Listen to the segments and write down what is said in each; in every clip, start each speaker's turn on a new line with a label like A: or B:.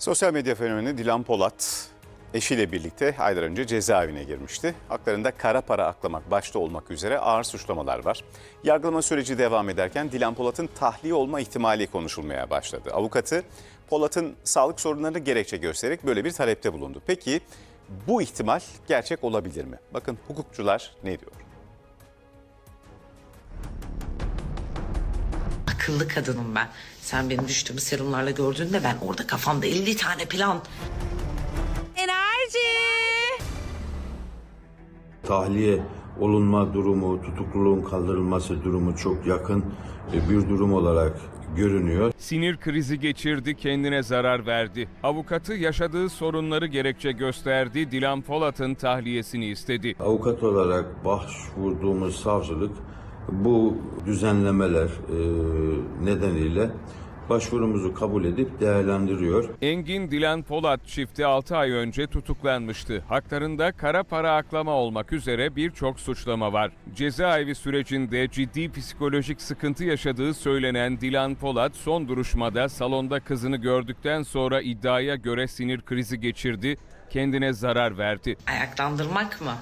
A: Sosyal medya fenomeni Dilan Polat eşiyle birlikte aylar önce cezaevine girmişti. Haklarında kara para aklamak başta olmak üzere ağır suçlamalar var. Yargılama süreci devam ederken Dilan Polat'ın tahliye olma ihtimali konuşulmaya başladı. Avukatı Polat'ın sağlık sorunlarını gerekçe göstererek böyle bir talepte bulundu. Peki bu ihtimal gerçek olabilir mi? Bakın hukukçular ne diyor?
B: Akıllı kadınım ben. Sen benim düştüğümü serumlarla gördüğünde ben orada kafamda 50 tane plan.
C: Enerji.
D: tahliye olunma durumu, tutukluluğun kaldırılması durumu çok yakın e, bir durum olarak görünüyor.
E: Sinir krizi geçirdi, kendine zarar verdi. Avukatı yaşadığı sorunları gerekçe gösterdi, Dilan Polat'ın tahliyesini istedi.
D: Avukat olarak başvurduğumuz savcılık bu düzenlemeler e, nedeniyle başvurumuzu kabul edip değerlendiriyor.
E: Engin Dilan Polat çifti 6 ay önce tutuklanmıştı. Haklarında kara para aklama olmak üzere birçok suçlama var. Cezaevi sürecinde ciddi psikolojik sıkıntı yaşadığı söylenen Dilan Polat son duruşmada salonda kızını gördükten sonra iddiaya göre sinir krizi geçirdi, kendine zarar verdi.
B: Ayaklandırmak mı?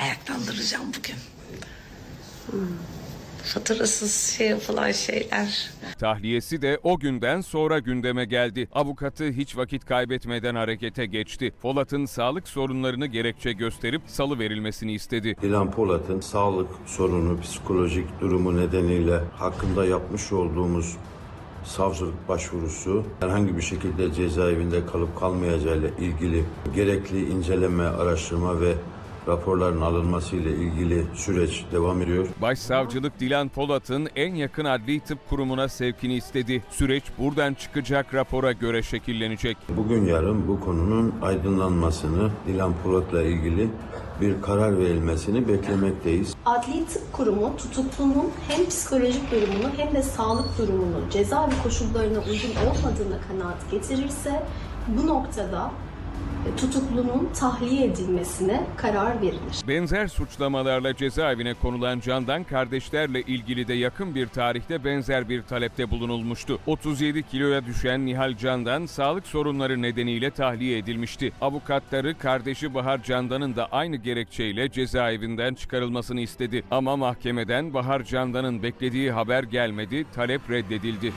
B: Ayaklandıracağım bugün. Faturasız şey yapılan şeyler.
E: Tahliyesi de o günden sonra gündeme geldi. Avukatı hiç vakit kaybetmeden harekete geçti. Polat'ın sağlık sorunlarını gerekçe gösterip salı verilmesini istedi.
D: Dilan Polat'ın sağlık sorunu, psikolojik durumu nedeniyle hakkında yapmış olduğumuz savcılık başvurusu herhangi bir şekilde cezaevinde kalıp kalmayacağıyla ilgili gerekli inceleme, araştırma ve raporların alınması ile ilgili süreç devam ediyor.
E: Başsavcılık Dilan Polat'ın en yakın adli tıp kurumuna sevkini istedi. Süreç buradan çıkacak rapora göre şekillenecek.
D: Bugün yarın bu konunun aydınlanmasını, Dilan Polat'la ilgili bir karar verilmesini beklemekteyiz.
F: Adli Tıp Kurumu tutuklunun hem psikolojik durumunu hem de sağlık durumunu cezaevi koşullarına uygun olmadığına kanaat getirirse bu noktada tutuklunun tahliye edilmesine karar verilir.
E: Benzer suçlamalarla cezaevine konulan Candan kardeşlerle ilgili de yakın bir tarihte benzer bir talepte bulunulmuştu. 37 kiloya düşen Nihal Candan sağlık sorunları nedeniyle tahliye edilmişti. Avukatları kardeşi Bahar Candan'ın da aynı gerekçeyle cezaevinden çıkarılmasını istedi. Ama mahkemeden Bahar Candan'ın beklediği haber gelmedi, talep reddedildi.